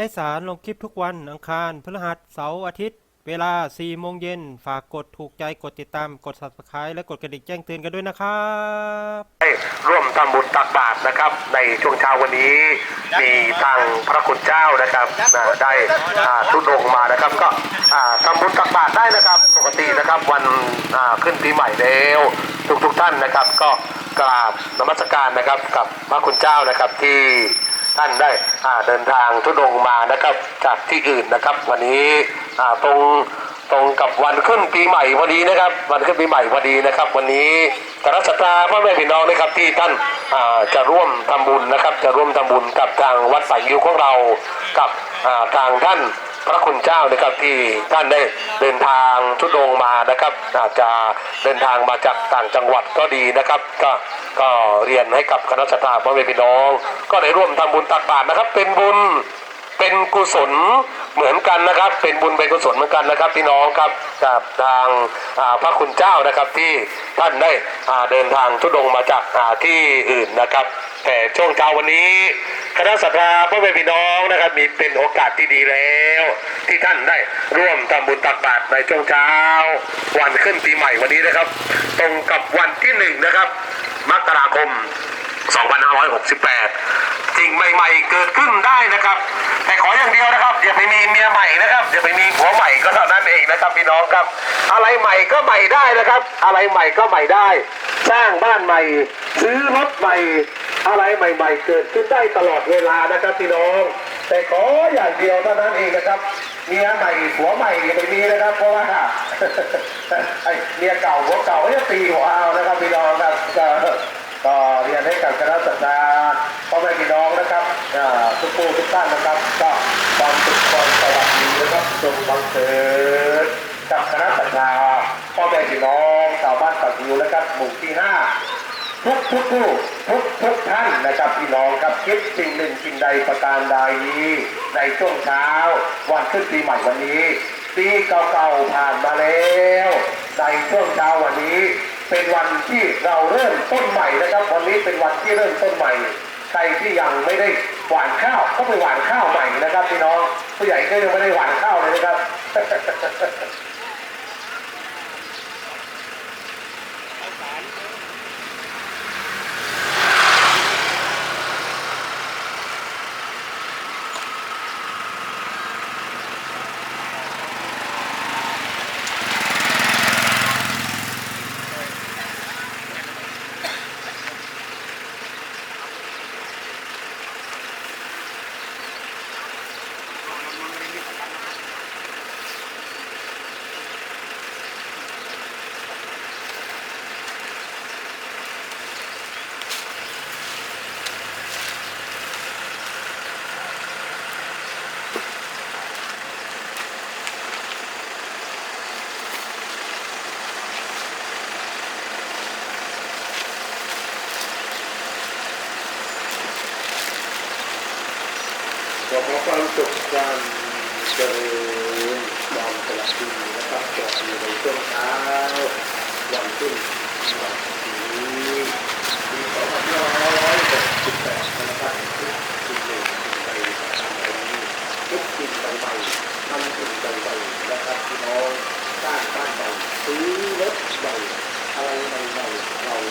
ไอสารลงคลิปทุกวันอังคารพฤหัสเสาร์อาทิตย์ เวลา 4 โมงเย็น ฝากกดถูกใจกดติดตามกด subscribe และกดกระดิ่งแจ้งเตือนกันด้วยนะครับได้ร่วมทำบุญตักบาตรนะครับ ในช่วงเช้าวันนี้มีทางพระคุณเจ้านะครับอ่าได้อ่าทุดงมานะครับ ก็อ่าทำบุญตักบาตรได้นะครับ ปกตินะครับวันอ่าขึ้นปีใหม่แล้วทุกทุกๆท่านนะครับ ก็กราบนมัสการนะครับกับพระคุณเจ้านะครับที่ ท่านได้เดินทางทุดงมานะครับ จากที่อื่นนะครับ วันนี้ตรงตรงกับวันขึ้นปีใหม่พอดีนะครับ วันขึ้นปีใหม่พอดีนะครับ วันนี้กรัสตาพ่อแม่พี่น้องนะครับที่ท่านาจะร่วมทำบุญนะครับ จะร่วมทำบุญกับทางวัดสายยิวของเรากับทางท่าน พระคุณเจ้านะครับที่ท่านได้เดินทางทุดงมานะครับ อาจจะเดินทางมาจากต่างจังหวัดก็ดีนะครับ ก็ก็เรียนให้กับคณะสัตยาพ่อแม่พี่น้อง ก็ได้ร่วมทำบุญตักบาตรนะครับ เป็นบุญเป็นกุศลเหมือนกันนะครับ เป็นบุญเป็นกุศลเหมือนกันนะครับพี่น้องครับกับทางพระคุณเจ้านะครับที่ท่านได้เดินทางทุดงมาจากที่อื่นนะครับ แต่ช่วงเช้าวันนี้คณะสัตยาพ่อแม่พี่น้องนะครับมีเป็นโอกาสที่ดีแล้ว ที่ท่านได้ร่วมทำบุญตักบาตรในช่วงเช้า วันขึ้นปีใหม่วันนี้นะครับ ตรงกับวันที่หนึ่งนะครับมกราคม 2568สิ่งใหม่ ๆ เกิดขึ้นได้นะครับ แต่ขออย่างเดียวนะครับอย่าไปมีเมียใหม่นะครับอย่าไปมีผัวใหม่ก็เท่านั้นเองนะครับพี่น้องครับ อะไรใหม่ก็ใหม่ได้นะครับ อะไรใหม่ก็ใหม่ได้ สร้างบ้านใหม่ ซื้อรถใหม่ อะไรใหม่ๆ เกิดขึ้นได้ตลอดเวลานะครับพี่น้อง แต่ขออย่างเดียวเท่านั้นเองนะครับเมียใหม่ผัวใหม่อย่าไปมีนะครับ เพราะว่าไอ้เมียเก่าผัวเก่าก็จะตีหัวเอานะครับพี่น้องครับก็เรียนให้กับคณะสัตยาพ่อแม่พี่น้องนะครับทุกผู้ทุกท่านนะครับ ก็ความสุขความสวัสดีนะครับจงบังเกิดกับคณะสัตยาพ่อแม่พี่น้องชาวบ้านปักยูนะครับหมู่ที่ห้าทุกทุกผู้ ทุกทุกท่านนะครับพี่น้องครับคิดสิ่งหนึ่งสิ่งใดประการใดในช่วงเช้า วันขึ้นปีใหม่วันนี้ปีเก่าๆผ่านมาแล้วในช่วงเช้าวันนี้ เป็นวันที่เราเริ่มต้นใหม่นะครับ วันนี้เป็นวันที่เริ่มต้นใหม่ใครที่ยังไม่ได้หวานข้าวก็ไปหวานข้าวใหม่นะครับพี่น้องผู้ใหญ่ก็ยังไม่ได้หวานข้าวเลยนะครับ ขอความสุขความเจริญความสวัสดีนะครับจะมีในช่วงเช้าวันขึ้น